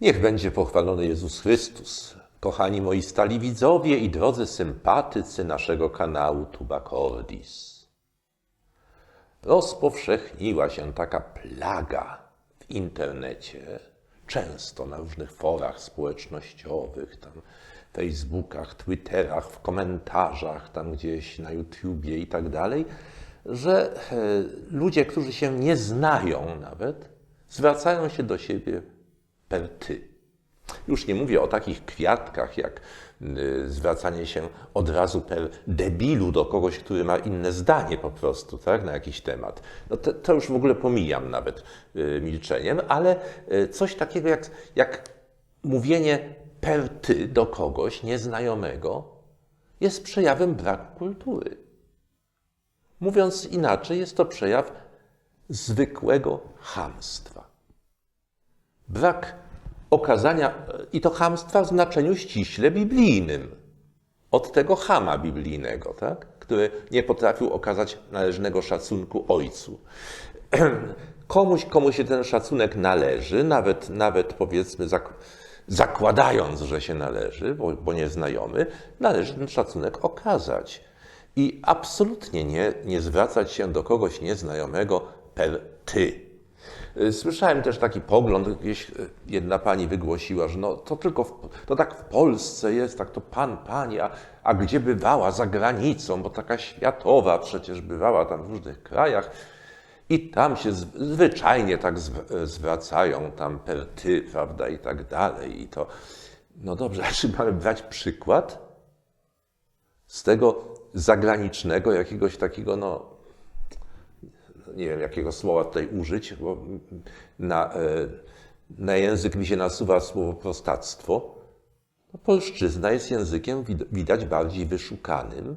Niech będzie pochwalony Jezus Chrystus. Kochani moi stali widzowie i drodzy sympatycy naszego kanału Tubacordis. Rozpowszechniła się taka plaga w internecie, często na różnych forach społecznościowych, tam Facebookach, Twitterach, w komentarzach, tam gdzieś na YouTubie i tak dalej, że e, ludzie, którzy się nie znają nawet, zwracają się do siebie per ty. Już nie mówię o takich kwiatkach, jak y, zwracanie się od razu per debilu do kogoś, który ma inne zdanie po prostu, tak, na jakiś temat. No to, to już w ogóle pomijam nawet y, milczeniem, ale y, coś takiego jak, jak mówienie per ty do kogoś nieznajomego jest przejawem braku kultury. Mówiąc inaczej, jest to przejaw zwykłego chamstwa. Brak okazania, i to chamstwa w znaczeniu ściśle biblijnym, od tego chama biblijnego, tak? który nie potrafił okazać należnego szacunku ojcu. Komuś, komu się ten szacunek należy, nawet, nawet powiedzmy zak zakładając, że się należy, bo, bo nieznajomy, należy ten szacunek okazać. I absolutnie nie, nie zwracać się do kogoś nieznajomego per ty. Słyszałem też taki pogląd, gdzieś jedna pani wygłosiła, że no, to tylko, w, to tak w Polsce jest, tak to pan, pani, a, a gdzie bywała za granicą, bo taka światowa przecież bywała tam w różnych krajach i tam się zwyczajnie tak zwracają, tam per ty, prawda, i tak dalej. I to, no dobrze, a czy mamy brać przykład z tego zagranicznego, jakiegoś takiego, no, nie wiem jakiego słowa tutaj użyć, bo na, na język mi się nasuwa słowo prostactwo. No, polszczyzna jest językiem widać bardziej wyszukanym,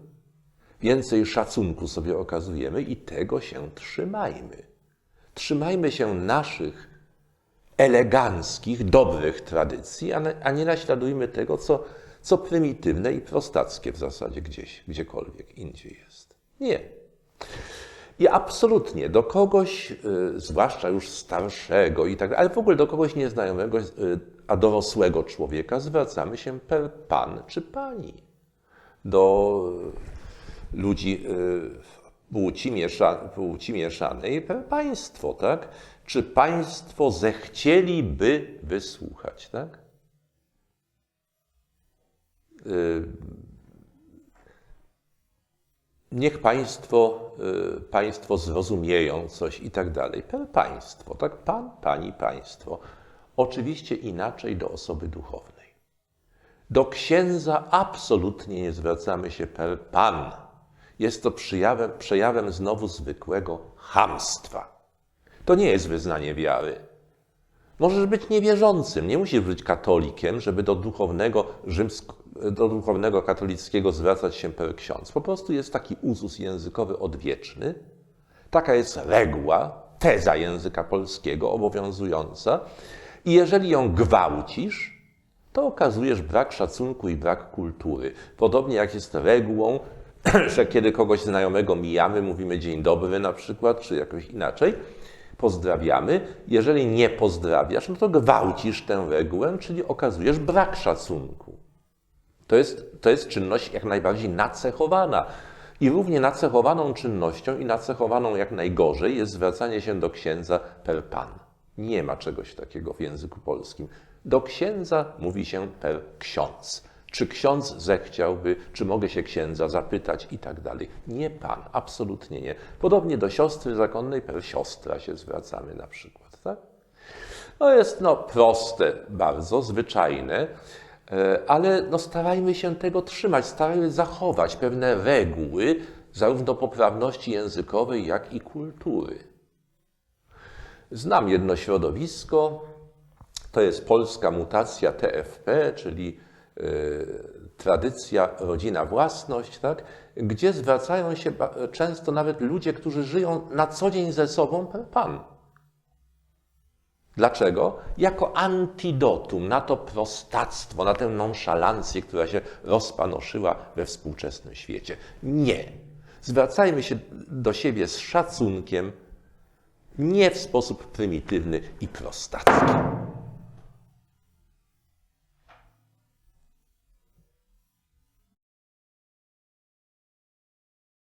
więcej szacunku sobie okazujemy i tego się trzymajmy. Trzymajmy się naszych eleganckich, dobrych tradycji, a nie naśladujmy tego, co, co prymitywne i prostackie w zasadzie gdzieś, gdziekolwiek indziej jest. Nie. I absolutnie do kogoś, y, zwłaszcza już starszego i tak ale w ogóle do kogoś nieznajomego, y, a dorosłego człowieka zwracamy się per pan czy pani. Do ludzi y, płci, miesza, płci mieszanej per państwo, tak? Czy państwo zechcieliby wysłuchać, tak? Niech państwo, y, państwo zrozumieją coś i tak dalej. Per państwo, tak? Pan, pani, państwo. Oczywiście inaczej do osoby duchownej. Do księdza absolutnie nie zwracamy się per pan. Jest to przejawem, przejawem znowu zwykłego chamstwa. To nie jest wyznanie wiary. Możesz być niewierzącym, nie musisz być katolikiem, żeby do duchownego do duchownego katolickiego zwracać się per ksiądz. Po prostu jest taki uzus językowy odwieczny. Taka jest reguła, teza języka polskiego obowiązująca. I jeżeli ją gwałcisz, to okazujesz brak szacunku i brak kultury. Podobnie jak jest regułą, że kiedy kogoś znajomego mijamy, mówimy dzień dobry na przykład, czy jakoś inaczej, pozdrawiamy. Jeżeli nie pozdrawiasz, no to gwałcisz tę regułę, czyli okazujesz brak szacunku. To jest, to jest czynność jak najbardziej nacechowana. I równie nacechowaną czynnością i nacechowaną jak najgorzej jest zwracanie się do księdza per pan. Nie ma czegoś takiego w języku polskim. Do księdza mówi się per ksiądz. Czy ksiądz zechciałby, czy mogę się księdza zapytać i tak dalej. Nie pan, absolutnie nie. Podobnie do siostry zakonnej siostra się zwracamy na przykład. Tak? To jest no, proste, bardzo zwyczajne. E, ale no starajmy się tego trzymać, starajmy zachować pewne reguły, zarówno poprawności językowej, jak i kultury. Znam jedno środowisko, to jest polska mutacja TFP, czyli tradycja, rodzina, własność, tak? gdzie zwracają się często nawet ludzie, którzy żyją na co dzień ze sobą pan. Dlaczego? Jako antidotum na to prostactwo, na tę nonszalancję, która się rozpanoszyła we współczesnym świecie. Nie. Zwracajmy się do siebie z szacunkiem, nie w sposób prymitywny i prostacki.